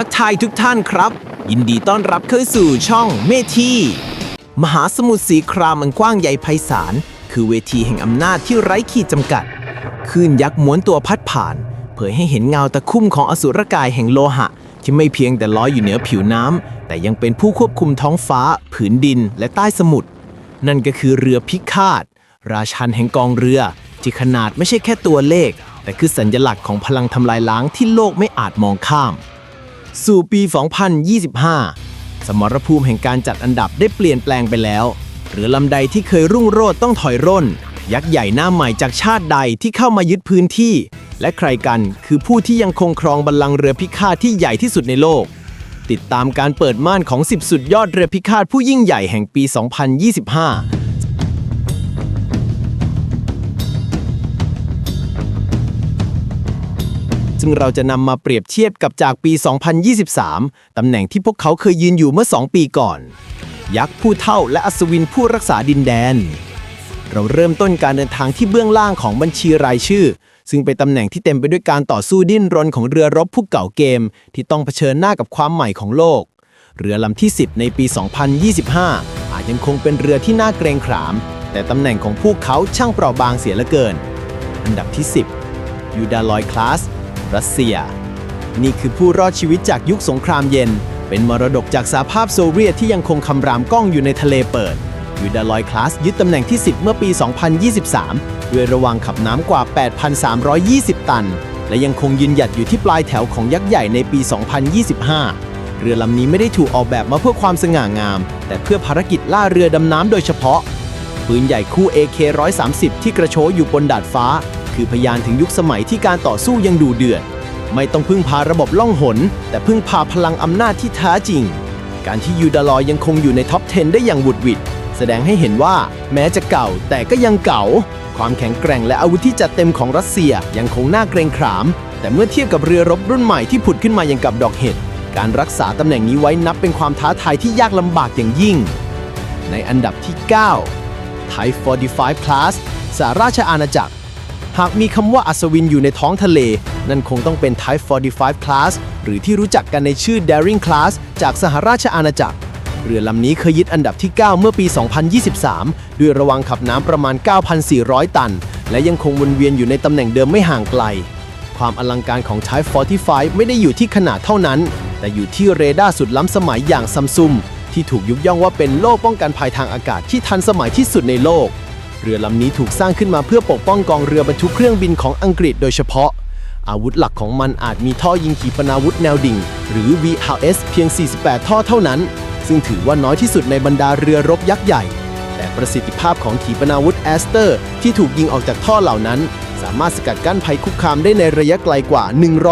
ทักทายทุกท่านครับ ยินดีต้อนรับเข้าสู่ช่องเมทีมหาสมุทรสีครามอันกว้างใหญ่ไพศาล คือเวทีแห่งอำนาจที่ไร้ขีดจำกัดคลื่นยักษ์ม้วนตัวพัดผ่าน เผยให้เห็นเงาตะคุ่มของอสุรกายแห่งโลหะ ที่ไม่เพียงแต่ลอยอยู่เหนือผิวน้ำแต่ยังเป็นผู้ควบคุมท้องฟ้า ผืนดินและใต้สมุทรนั่นก็คือเรือพิฆาต ราชันแห่งกองเรือ ที่ขนาดไม่ใช่แค่ตัวเลข แต่คือสัญลักษณ์ของพลังทำลายล้างที่โลกไม่อาจมองข้าม สู่ปี 2025 สมรภูมิแห่งการจัดอันดับได้เปลี่ยนแปลงไปแล้วเรือลำใดที่เคยรุ่งโรจน์ต้องถอยร่น ยักษ์ใหญ่หน้าใหม่จากชาติใดที่เข้ามายึดพื้นที่ และใครกันคือผู้ที่ยังคงครองบัลลังก์เรือพิฆาตที่ใหญ่ที่สุดในโลก ติดตามการเปิดม่านของ 10 สุดยอดเรือพิฆาตผู้ยิ่งใหญ่แห่งปี 2025 ซึ่งเราจะนำมาเปรียบเทียบกับจากปี 2023 ตำแหน่งที่พวกเขาเคยยืนอยู่เมื่อ 2 ปีก่อน ยักษ์ผู้เท่าและอัศวินผู้รักษาดินแดน เราเริ่มต้นการเดินทางที่เบื้องล่างของบัญชีรายชื่อ ซึ่งเป็นตำแหน่งที่เต็มไปด้วยการต่อสู้ดิ้นรนของเรือรบผู้เก่าเกม ที่ต้องเผชิญหน้ากับความใหม่ของโลก เรือลำที่ 10 ในปี 2025 อาจยังคงเป็นเรือที่น่าเกรงขาม แต่ตำแหน่งของพวกเขาช่างเปราะบางเสียเหลือเกิน อันดับที่ 10ยูดาลอยคลาส รัสเซีย นี่คือผู้รอดชีวิตจากยุคสงครามเย็น เป็นมรดกจากสหภาพโซเวียตที่ยังคงคำรามก้องอยู่ในทะเลเปิดยูดาลอยคลาสยึดตำแหน่งที่ 10 เมื่อปี 2023 ด้วยระวางขับน้ำกว่า 8,320 ตัน และยังคงยืนหยัดอยู่ที่ปลายแถวของยักษ์ใหญ่ในปี 2025 เรือลำนี้ไม่ได้ถูกออกแบบมาเพื่อความสง่างาม แต่เพื่อภารกิจล่าเรือดำน้ำโดยเฉพาะ ปืนใหญ่คู่ AK-130 ที่กระโชอยู่บนดาดฟ้า คือพยานถึงยุคสมัยที่การต่อสู้ยังดูเดือด ไม่ต้องพึ่งพาระบบล่องหน แต่พึ่งพาพลังอำนาจที่แท้จริง การที่ยูดาลอยยังคงอยู่ในท็อป 10 ได้อย่างบุดหวิดแสดงให้เห็นว่าแม้จะเก่าแต่ก็ยังเก่า ความแข็งแกร่งและอาวุธที่จัดเต็มของรัสเซียยังคงน่าเกรงขาม แต่เมื่อเทียบกับเรือรบรุ่นใหม่ที่ผุดขึ้นมาอย่างกับดอกเห็ดการรักษาตำแหน่งนี้ไว้นับเป็นความท้าทายที่ยากลำบากอย่างยิ่ง ในอันดับที่ 9 Type 45 Class สหราชอาณาจักร หากมีคำว่าอัศวินอยู่ในท้องทะเล นั่นคงต้องเป็น Type 45 Class หรือที่รู้จักกันในชื่อ Daring Class จากสหราชอาณาจักร เรือลำนี้เคยยึดอันดับที่ 9 เมื่อปี 2023 ด้วยระวังขับน้ำประมาณ 9,400 ตัน และยังคงวนเวียนอยู่ในตำแหน่งเดิมไม่ห่างไกล ความอลังการของ Type 45 ไม่ได้อยู่ที่ขนาดเท่านั้น แต่อยู่ที่เรดาร์สุดล้ำสมัยอย่างซัมซุมที่ถูกยกย่องว่าเป็นโล่ป้องกันภัยทางอากาศที่ทันสมัยที่สุดในโลก เรือลำนี้ถูกสร้างขึ้นมาเพื่อปกป้องกองเรือบรรทุกเครื่องบินของอังกฤษโดยเฉพาะ อาวุธหลักของมันอาจมีท่อยิงขีปนาวุธแนวดิ่ง หรือ VHS เพียง 48 ท่อเท่านั้น ซึ่งถือว่าน้อยที่สุดในบรรดาเรือรบยักษ์ใหญ่ แต่ประสิทธิภาพของขีปนาวุธแอสเตอร์ที่ถูกยิงออกจากท่อเหล่านั้น สามารถสกัดกั้นภัยคุกคามได้ในระยะไกลกว่า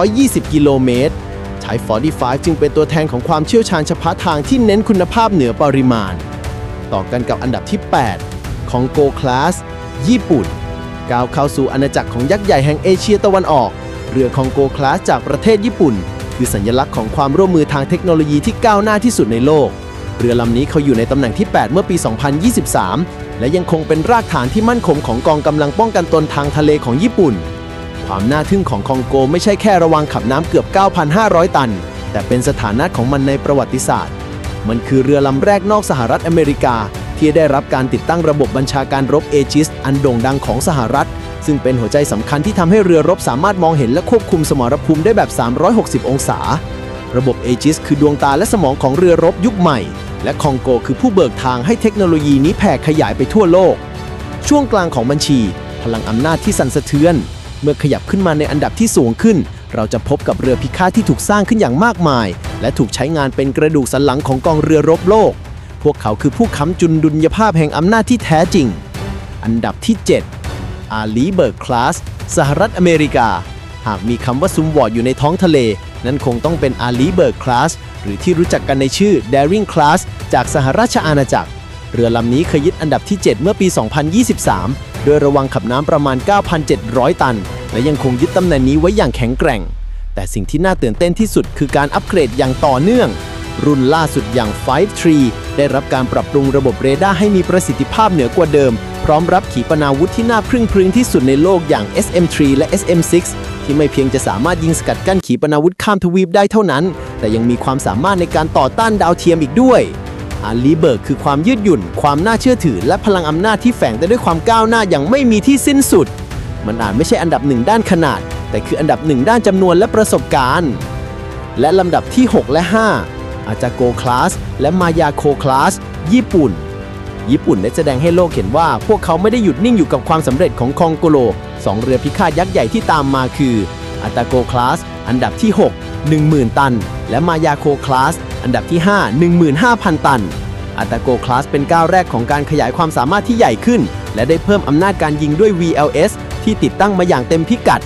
120 กิโลเมตรใช้ 45 จึงเป็นตัวแทนของความเชี่ยวชาญเฉพาะทางที่เน้นคุณภาพเหนือปริมาณ ต่อกันกับอันดับที่ 8 ของโกคลาส ญี่ปุ่น ก้าวเข้าสู่อาณาจักรของยักษ์ใหญ่แห่งเอเชียตะวันออก เรือของโกคลาสจากประเทศญี่ปุ่น คือสัญลักษณ์ของความร่วมมือทางเทคโนโลยีที่ก้าวหน้าที่สุดในโลก เรือลำนี้เขาอยู่ในตำแหน่งที่ 8 เมื่อปี 2023 และยังคงเป็นรากฐานที่มั่นคงของกองกำลังป้องกันตนทางทะเลของญี่ปุ่น ความน่าทึ่งของคองโกไม่ใช่แค่ระวังขับน้ำเกือบ 9,500 ตัน แต่เป็นสถานะของมันในประวัติศาสตร์ มันคือเรือลำแรกนอกสหรัฐอเมริกา ที่ได้รับการติดตั้งระบบบัญชาการรบเอจิสอันโด่งดังของสหรัฐ ซึ่งเป็นหัวใจสำคัญที่ทำให้เรือรบสามารถมองเห็นและควบคุมสมรภูมิได้แบบ 360 องศา ระบบเอจิสคือดวงตาและสมองของเรือรบยุคใหม่ และคองโกคือผู้เบิกทางให้เทคโนโลยีนี้แผ่ขยายไปทั่วโลก ช่วงกลางของบัญชี พลังอำนาจที่สั่นสะเทือน เมื่อขยับขึ้นมาในอันดับที่สูงขึ้น เราจะพบกับเรือพิฆาตที่ถูกสร้างขึ้นอย่างมากมาย และถูกใช้งานเป็นกระดูกสันหลังของกองเรือรบโลก วกเขาคือผู้ค้ำจุนดุลยภาพแห่งอำนาจที่แท้จริง อันดับที่ 7 อาลีเบิร์กคลาส สหรัฐอเมริกา หากมีคำว่าซุมวอร์ดอยู่ในท้องทะเล นั่นคงต้องเป็นอาลีเบิร์กคลาส หรือที่รู้จักกันในชื่อ Daring Class จากสหราชอาณาจักร เรือลำนี้เคยยึดอันดับที่ 7 เมื่อปี 2023 โดยระวังขับน้ำประมาณ 9,700 ตัน และยังคงยึดตำแหน่งนี้ไว้อย่างแข็งแกร่ง แต่สิ่งที่น่าตื่นเต้นที่สุดคือการอัปเกรดอย่างต่อเนื่อง รุ่นล่าสุดอย่าง5 Tree ได้รับการปรับปรุงระบบเรดาร์ให้มีประสิทธิภาพเหนือกว่าเดิม พร้อมรับขีปนาวุธที่น่าพรึงพึงที่สุดในโลกอย่าง SM-3 และ SM-6 ที่ไม่เพียงจะสามารถยิงสกัดกั้นขีปนาวุธข้ามทวีปได้เท่านั้น แต่ยังมีความสามารถในการต่อต้านดาวเทียมอีกด้วยอาลีเบิร์กคือความยืดหยุ่น ความน่าเชื่อถือ และพลังอำนาจที่แฝงไปด้วยความก้าวหน้าอย่างไม่มีที่สิ้นสุด มันอาจไม่ใช่อันดับหนึ่งด้านขนาด แต่คืออันดับหนึ่งด้านจำนวนและประสบการณ์ และลำดับที่ 6 และ 5 อาจจะโกคลาสและมายาโคคลาสญี่ปุ่น ญี่ปุ่นได้แสดงให้โลกเห็นว่า พวกเขาไม่ได้หยุดนิ่งอยู่กับความสำเร็จของคองโกโลสองเรือพิฆาตยักษ์ใหญ่ที่ตามมาคืออัตาโกคลาสอันดับที่ 6 10,000 ตัน และมายาโคคลาสอันดับที่ 5 15,000 ตันอัตาโกคลาสเป็นก้าวแรกของการขยายความสามารถที่ใหญ่ขึ้น และได้เพิ่มอำนาจการยิงด้วย VLS ที่ติดตั้งมาอย่างเต็มพิกัด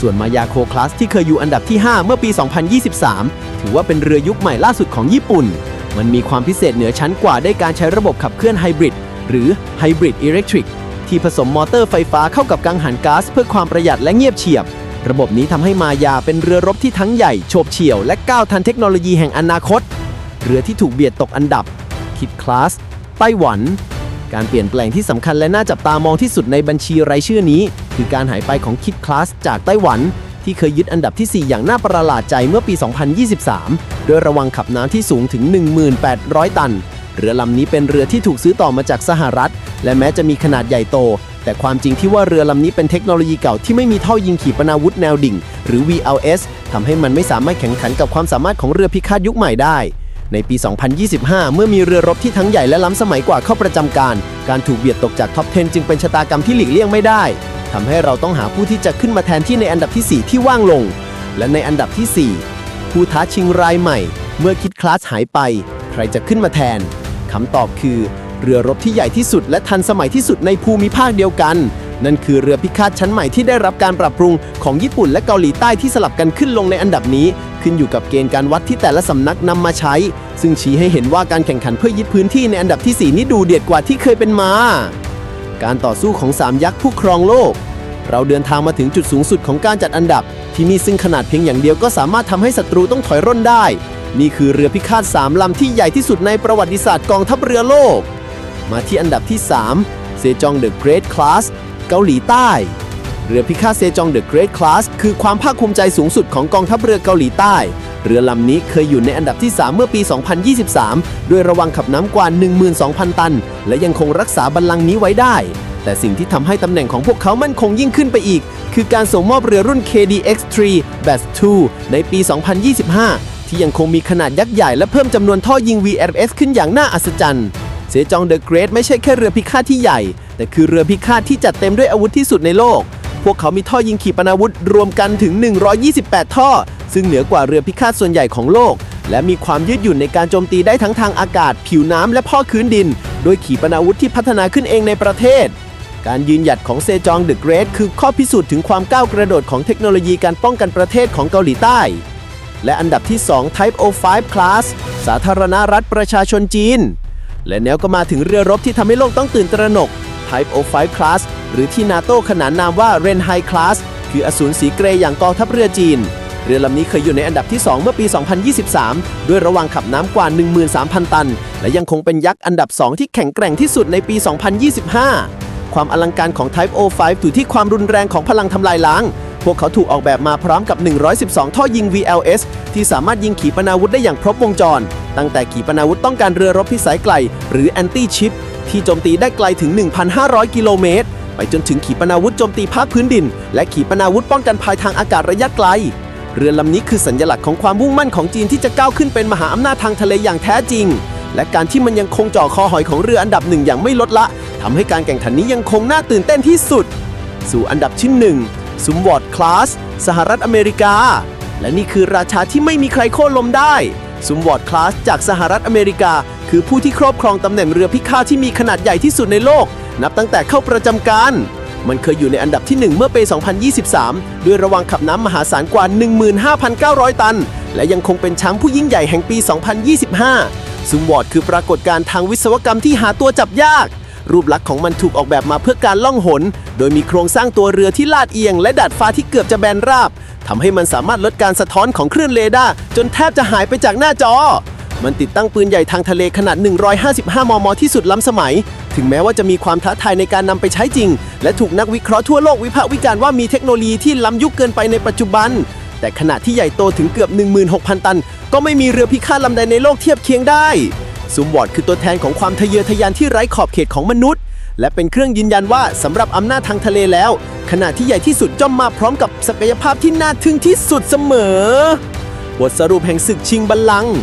ส่วนมายาโคคลาสที่เคยอยู่อันดับที่ 5 เมื่อปี 2023 ถือว่าเป็นเรือยุคใหม่ล่าสุดของญี่ปุ่น มันมีความพิเศษเหนือชั้นกว่าได้การใช้ระบบขับเคลื่อนไฮบริดหรือไฮบริดอิเล็กทริกที่ผสมมอเตอร์ไฟฟ้าเข้ากับกังหันก๊าซเพื่อความประหยัดและเงียบเฉียบ ระบบนี้ทำให้มายาเป็นเรือรบที่ทั้งใหญ่โฉบเฉี่ยว และก้าวทันเทคโนโลยีแห่งอนาคต เรือที่ถูกเบียดตกอันดับ คิดคลาสไต้หวัน การเปลี่ยนแปลงที่สำคัญและน่าจับตามองที่สุดในบัญชีรายชื่อนี้ คือการหายไปของคิดคลาสจากไต้หวัน ที่เคยยึดอันดับที่ 4 อย่างน่าประหลาดใจเมื่อปี 2023 โดยระวังขับน้ำที่สูงถึง 1,800 ตัน เรือลำนี้เป็นเรือที่ถูกซื้อต่อมาจากสหรัฐ และแม้จะมีขนาดใหญ่โต แต่ความจริงที่ว่าเรือลำนี้เป็นเทคโนโลยีเก่าที่ไม่มีท่อยิงขีปนาวุธแนวดิ่ง หรือ VLS ทำให้มันไม่สามารถแข่งขันกับความสามารถของเรือพิฆาตยุคใหม่ได้ในปี 2025 เมื่อมีเรือรบที่ทั้งใหญ่และล้ำสมัยกว่าเข้าประจำการ การถูกเบียดตกจากท็อป 10 จึงเป็นชะตากรรมที่หลีกเลี่ยงไม่ได้ ทำให้เราต้องหาผู้ที่จะขึ้นมาแทนที่ในอันดับที่ 4 ที่ว่างลง และในอันดับทีสี่ 4 ผู้ท้าชิงรายใหม่ เมื่อคิดคลาสหายไป ใครจะขึ้นมาแทนคำตอบคือ เรือรบที่ใหญ่ที่สุด และทันสมัยที่สุดในภูมิภาคเดียวกัน นั่นคือเรือพิฆาตชั้นใหม่ที่ได้รับการปรับปรุงของญี่ปุ่นและเกาหลีใต้ที่สลับกันขึ้นลงในอันดับนี้ ขึ้นอยู่กับเกณฑ์การวัดที่แต่ละสำนักนำมาใช้ ซึ่งชี้ให้เห็นว่าการแข่งขันเพื่อยึดพื้นที่ในอันดับทีสี่4 นี้ดูเดือดกว่าที่เคยเป็นมาการต่อสู้ของสามยักษ์ผู้ครองโลก เราเดินทางมาถึงจุดสูงสุดของการจัดอันดับ ที่นี่ซึ่งขนาดเพียงอย่างเดียวก็สามารถทำให้ศัตรูต้องถอยร่นได้ นี่คือเรือพิฆาตสามลำที่ใหญ่ที่สุดในประวัติศาสตร์กองทัพเรือโลก มาที่อันดับที่ 3 เซจองเดอะเกรทคลาสเกาหลีใต้ เรือพิฆาตเซจองเดอะเกรทคลาสคือความภาคภูมิใจสูงสุดของกองทัพเรือเกาหลีใต้เรือลำนี้เคยอยู่ในอันดับที่ 3 เมื่อปี 2023 ด้วยระวังขับน้ำกว่า 12,000 ตัน และยังคงรักษาบัลลังก์นี้ไว้ได้ แต่สิ่งที่ทำให้ตำแหน่งของพวกเขามั่นคงยิ่งขึ้นไปอีก คือการส่งมอบเรือรุ่น KDX-3 Batch 2ในปี 2025 ที่ยังคงมีขนาดยักษ์ใหญ่และเพิ่มจำนวนท่อยิง VRS ขึ้นอย่างน่าอัศจรรย์เซจองเดอะเกรทไม่ใช่แค่เรือพิฆาตที่ใหญ่ แต่คือเรือพิฆาตที่จัดเต็มด้วยอาวุธที่สุดในโลก พวกเขามีท่อยิงขีปนาวุธรวมกันถึง 128 ท่อ ซึ่งเหนือกว่าเรือพิฆาตส่วนใหญ่ของโลก และมีความยืดหยุ่นในการโจมตีได้ทั้งทางอากาศ ผิวน้ำและพ่อคืนดิน โดยขีปนาวุธที่พัฒนาขึ้นเองในประเทศ การยืนหยัดของเซจองเดอะเกรทคือข้อพิสูจน์ถึงความก้าวกระโดดของเทคโนโลยีการป้องกันประเทศของเกาหลีใต้ และอันดับที่ 2 Type 05 Class สาธารณรัฐประชาชนจีน และแล้วก็มาถึงเรือรบที่ทำให้โลกต้องตื่นตระหนก Type 05 Class หรือที่นาโต้ขนานนามว่า r e n h a i Class คืออสูรสีเกรย์อย่างกองทัพเรือจีน เรือลำนี้เคยอยู่ในอันดับที่ 2 เมื่อปี 2023 ด้วยระวังขับน้ำกว่า 13,000 ตัน และยังคงเป็นยักษ์อันดับ 2 ที่แข็งแกร่งที่สุดในปี 2025 ความอลังการของ Type 05อยู่ที่ความรุนแรงของพลังทำลายล้าง พวกเขาถูกออกแบบมาพร้อมกับ 112 ท่อยิง VLS ที่สามารถยิงขีปนาวุธได้อย่างครบวงจร ตั้งแต่ขีปนาวุธต้องการเรือรบพิสัยไกล หรือ Anti Ship ที่โจมตีได้ไกลถึง 1,500 กิโลเมตร ไปจนถึงขีปนาวุธโจมตีภาคพื้นดิน และขีปนาวุธป้องกันภายทางอากาศระยะไกล เรือลำนี้คือสัญลักษณ์ของความมุ่งมั่นของจีนที่จะก้าวขึ้นเป็นมหาอำนาจทางทะเลอย่างแท้จริง และการที่มันยังคงจ่อคอหอยของเรืออันดับหนึ่งอย่างไม่ลดละทำให้การแข่งขันนี้ยังคงน่าตื่นเต้นที่สุด สู่อันดับที่1ซุมวอร์ดคลาสสหรัฐอเมริกา และนี่คือราชาที่ไม่มีใครโค่นล้มได้ซุมวอร์ดคลาสจากสหรัฐอเมริกา คือผู้ที่ครอบครองตำแหน่งเรือพิฆาตที่มีขนาดใหญ่ที่สุดในโลก นับตั้งแต่เข้าประจำการ มันเคยอยู่ในอันดับที่ 1 เมื่อปี 2023 ด้วยระวังขับน้ำมหาศาลกว่า 15,900 ตัน และยังคงเป็นช้างผู้ยิ่งใหญ่แห่งปี 2025 ซุมวอร์ดคือปรากฏการณ์ทางวิศวกรรมที่หาตัวจับยาก รูปลักษณ์ของมันถูกออกแบบมาเพื่อการล่องหน โดยมีโครงสร้างตัวเรือที่ลาดเอียง และดาดฟ้าที่เกือบจะแบนราบทำให้มันสามารถลดการสะท้อนของคลื่นเรดาร์จนแทบจะหายไปจากหน้าจอ มันติดตั้งปืนใหญ่ทางทะเลขนาด 155 มม ที่สุดล้ำสมัย ถึงแม้ว่าจะมีความท้าทายในการนำไปใช้จริง และถูกนักวิเคราะห์ทั่วโลกวิพากษ์วิจารณ์ว่ามีเทคโนโลยีที่ล้ำยุคเกินไปในปัจจุบัน แต่ขณะที่ใหญ่โตถึงเกือบ 16,000 ตัน ก็ไม่มีเรือพิฆาตลำใดในโลกเทียบเคียงได้ ซูมวอร์ดคือตัวแทนของความทะเยอทะยานที่ไร้ขอบเขตของมนุษย์ และเป็นเครื่องยืนยันว่าสำหรับอำนาจทางทะเลแล้ว ขณะที่ใหญ่ที่สุดย่อมมาพร้อมกับศักยภาพที่น่าทึ่งที่สุดเสมอบทสรุปแห่งศึกชิงบัลลังก์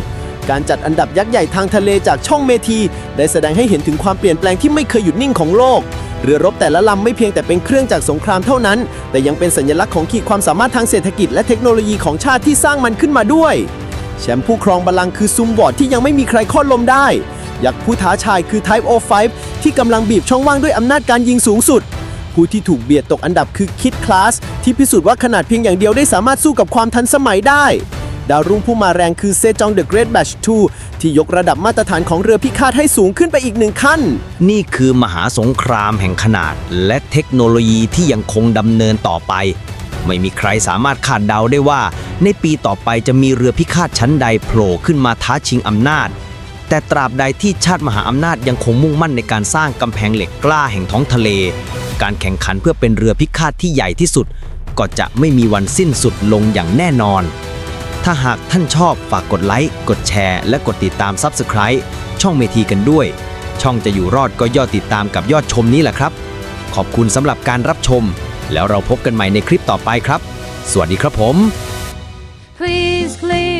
การจัดอันดับยักษ์ใหญ่ทางทะเลจากช่องเมที ได้แสดงให้เห็นถึงความเปลี่ยนแปลงที่ไม่เคยหยุดนิ่งของโลก เรือรบแต่ละลำไม่เพียงแต่เป็นเครื่องจากรสงครามเท่านั้น แต่ยังเป็นสัญลักษณ์ของขีดความสามารถทางเศรษฐกิจและเทคโนโลยีของชาติที่สร้างมันขึ้นมาด้วย แชมป์ผู้ครองบัลลังก์คือซุมบอร์ดที่ยังไม่มีใครข้อลมได้ ยักษ์ผู้ท้าชายคือ Type O5 ที่กำลังบีบช่องว่างด้วยอำนาจการยิงสูงสุด ผู้ที่ถูกเบียดตกอันดับคือคิดคลาสที่พิสูจน์ว่าขนาดเพียงอย่างเดียวได้สามารถสู้กับความทันสมัยได้ ดาวรุ่งผู้มาแรงคือเซจองเดอะเกรทแบช2ที่ยกระดับมาตรฐานของเรือพิฆาตให้สูงขึ้นไปอีกหนึ่งขั้น นี่คือมหาสงครามแห่งขนาด และเทคโนโลยีที่ยังคงดำเนินต่อไป ไม่มีใครสามารถคาดเดาได้ว่า ในปีต่อไปจะมีเรือพิฆาตชั้นใดโผล่ขึ้นมาท้าชิงอำนาจ แต่ตราบใดที่ชาติมหาอำนาจยังคงมุ่งมั่นในการสร้างกำแพงเหล็กกล้าแห่งท้องทะเล การแข่งขันเพื่อเป็นเรือพิฆาตที่ใหญ่ที่สุด ก็จะไม่มีวันสิ้นสุดลงอย่างแน่นอน ถ้าหากท่านชอบฝากกดไลค์ กดแชร์ และกดติดตาม Subscribe ช่องเมทีกันด้วย ช่องจะอยู่รอดก็ยอดติดตามกับยอดชมนี้แหละครับ ขอบคุณสำหรับการรับชม แล้วเราพบกันใหม่ในคลิปต่อไปครับ สวัสดีครับผม Please, please.